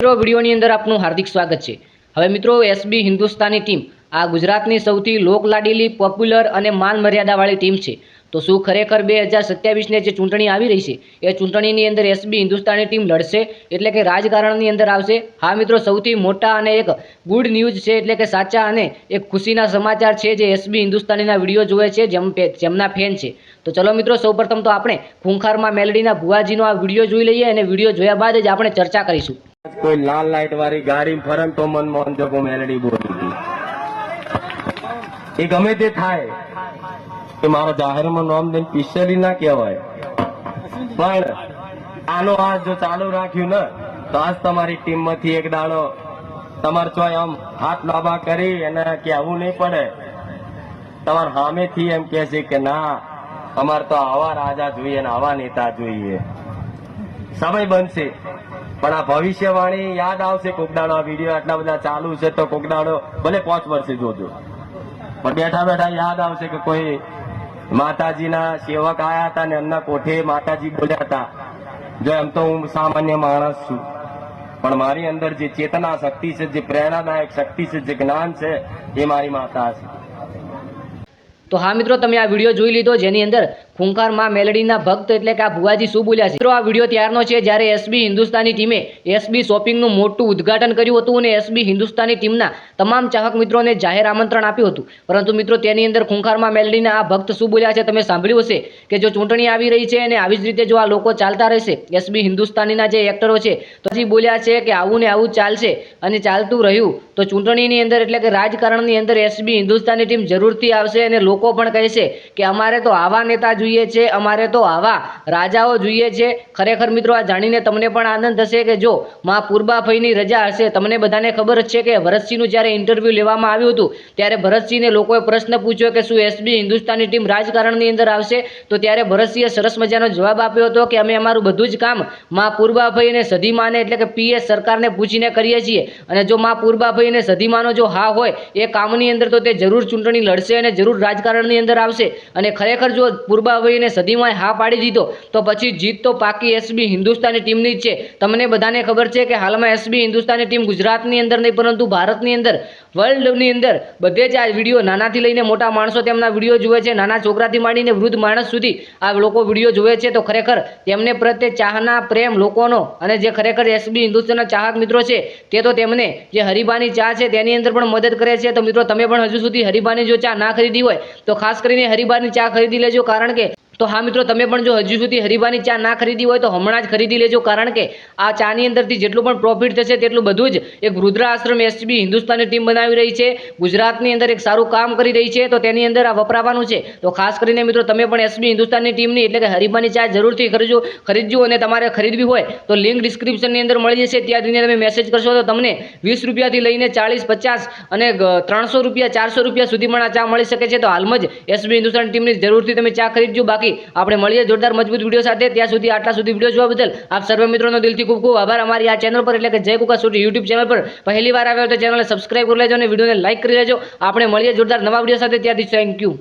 મિત્રો, વિડીયોની અંદર આપનું હાર્દિક સ્વાગત છે. હવે મિત્રો, એસબી હિન્દુસ્તાની ટીમ આ ગુજરાતની સૌથી લોકલાડીલી પોપ્યુલર અને માન મર્યાદાવાળી ટીમ છે. તો શું ખરેખર બે હજાર સત્યાવીસને જે ચૂંટણી આવી રહી છે, એ ચૂંટણીની અંદર એસબી હિન્દુસ્તાની ટીમ લડશે એટલે કે રાજકારણની અંદર આવશે? હા મિત્રો, સૌથી મોટા અને એક ગુડ ન્યૂઝ છે એટલે કે સાચા અને એક ખુશીના સમાચાર છે જે એસબી હિન્દુસ્તાનીના વીડિયો જોવે છે, જેમ જેમના ફેન છે. તો ચલો મિત્રો, સૌપ્રથમ તો આપણે ખૂંખારમાં મેલડીના ભુવાજીનો આ વીડિયો જોઈ લઈએ અને વીડિયો જોયા બાદ જ આપણે ચર્ચા કરીશું. કોઈ લાલ લાઈટ વાળી ગાડી ફરન તો મનમોહન જોગો મેલડી બોલી હતી એ ગમે તે થાય. કે મારો જાહેરમાં નામ દઈને પિસ્તેલી ના કહેવાય. પણ આનો આ જો ચાલુ રાખ્યું ને, તો આજ તમારી ટીમમાંથી એક દાડો તમારે ચોય આમ હાથ લાંબા કરી એને કહેવું નહીં પડે. તમારે સામેથી એમ કે છે કે ના, અમારે તો આવા રાજા જોઈએ ને આવા નેતા જોઈએ. સમય બનશે. પણ આ ભવિષ્યવાણી યાદ આવશે કોકડાણો આ વીડિયો આટલા બધા ચાલુ છે તો કોકડાણો ભલે પાંચ વર્ષે જોજો. પણ બેઠા બેઠા યાદ આવશે કે કોઈ માતાજીના સેવક આયા હતા ને એમના કોઠે માતાજી બોલ્યા હતા, જો એમ તો હું સામાન્ય માણસ છું. પણ મારી અંદર જે ચેતના શક્તિ છે, જે પ્રેરણાદાયક શક્તિ છે, જે જ્ઞાન છે, એ મારી માતા છે. તો હા મિત્રો, તમે આ વીડિયો જોઈ લીધો, જેની અંદર ખૂંખારમાં મેલડીના ભક્ત એટલે કે આ ભુવાજી શું બોલ્યા છે? મિત્રો, આ વીડિયો ત્યારનો છે જ્યારે એસબી હિન્દુસ્તાની ટીમે એસબી શોપિંગનું મોટું ઉદ્ઘાટન કર્યું હતું અને એસબી હિન્દુસ્તાની ટીમના તમામ ચાહક મિત્રોને જાહેર આમંત્રણ આપ્યું હતું. પરંતુ મિત્રો, તેની અંદર ખૂંખારમાં મેલડીના આ ભક્ત શું બોલ્યા છે તમે સાંભળ્યું હશે કે જો ચૂંટણી આવી રહી છે અને આવી જ રીતે જો આ લોકો ચાલતા રહેશે, એસબી હિન્દુસ્તાનીના જે એક્ટરો છે, તો હજી બોલ્યા છે કે આવું ને આવું ચાલશે અને ચાલતું રહ્યું, તો ચૂંટણીની અંદર એટલે કે રાજકારણની અંદર એસબી હિન્દુસ્તાની ટીમ જરૂરથી આવશે અને લોકો પણ કહેશે કે અમારે તો આવા નેતા જોઈએ છે, અમારે તો આવા રાજાઓ જોઈએ છે. ખરેખર મિત્રો, આ જાણીને તમને પણ આનંદ થશે કે જો માં પૂર્બાફઈની રજા હશે. તમને બધાને ખબર છે કે ભરતસિંહનું જ્યારે ઇન્ટરવ્યૂ લેવામાં આવ્યું હતું, ત્યારે ભરતસિંહને લોકોએ પ્રશ્ન પૂછ્યો કે શું એસબી હિન્દુસ્તાની ટીમ રાજકારણની અંદર આવશે? તો ત્યારે ભરતસિંહે સરસ મજાનો જવાબ આપ્યો હતો કે અમે અમારું બધું જ કામમાં પૂર્બાફઈ અને સધીમાને, એટલે કે પીએસ સરકારને પૂછીને કરીએ છીએ. અને જો માં પૂર્બાફઈ અને સધીમાનો જો હા હોય, એ કામની અંદર તો તે જરૂર ચૂંટણી લડશે અને જરૂર રાજકારણની અંદર આવશે. અને ખરેખર જો પૂર્બાભાઈ અને સદીમાં હા પાડી દીધો. તો પછી જીત તો પાકી એસબી હિન્દુસ્તાની ટીમની જ છે. તમને બધાને ખબર છે કે હાલમાં એસબી હિન્દુસ્તાની ટીમ ગુજરાતની અંદર નહીં, પરંતુ ભારતની અંદર, વર્લ્ડની અંદર બધે જ આ વીડિયો નાનાથી લઈને મોટા માણસો તેમના વીડિયો જુએ છે. નાના છોકરાથી માંડીને વૃદ્ધ માણસ સુધી આ લોકો વીડિયો જુએ છે. તો ખરેખર તેમને પ્રત્યે ચાહના, પ્રેમ લોકોનો અને જે ખરેખર એસબી હિન્દુસ્તાનના ચાહક મિત્રો છે, તે તો તેમને જે હરીબાની ચા છે તેની અંદર પણ મદદ કરે છે. તો મિત્રો, તમે પણ હજુ સુધી હરિબાની જો ચા ના ખરીદી હોય, તો ખાસ કરીને હરિબાની ચા ખરીદી લેજો. કારણ કે તો હા મિત્રો, તમે પણ જો હજુ સુધી હરિબાની ચા ના ખરીદી હોય તો હમણાં જ ખરીદી લેજો. કારણ કે આ ચાની અંદરથી જેટલું પણ પ્રોફિટ થશે તેટલું બધું જ એક રુદ્રા આશ્રમ એસબી હિન્દુસ્તાની ટીમ બનાવી રહી છે. ગુજરાતની અંદર એક સારું કામ કરી રહી છે. તો તેની અંદર આ વપરાવાનું છે. તો ખાસ કરીને મિત્રો, તમે પણ એસબી હિન્દુસ્તાની ટીમની એટલે કે હરિભાની ચા જરૂરથી ખરીદજો ખરીદજો અને તમારે ખરીદવી હોય તો લિંક ડિસ્ક્રિપ્શનની અંદર મળી જશે. ત્યાં તમે મેસેજ કરશો તો તમને વીસ રૂપિયાથી લઈને ચાલીસ પચાસ અને ત્રણસો રૂપિયા, ચારસો રૂપિયા સુધીમાં આ ચા મળી શકે છે. તો હાલમાં જ એસબી હિન્દુસ્તાન ટીમની જરૂરથી તમે ચા ખરીદજો. બાકી આપણે મળીએ જોરદાર મજબૂત વીડિયો સાથે. ત્યાં સુધી આટલા સુધી વીડિયો જોવા બદલ આપ સર્વે મિત્રોનો દિલથી ખૂબ ખૂબ આભાર. અમારી આ ચેનલ પર એટલે કે જય કુકા સુટી યુટ્યુબ ચેનલ પર પહેલી વાર આવ્યો તો ચેનલને સબસ્ક્રાઈબ કરી લેજો અને વિડીયોને લાઇક કરી લેજો. આપણે મળીએ જોરદાર નવા વીડિયો સાથે. ત્યાંથી થેન્ક યુ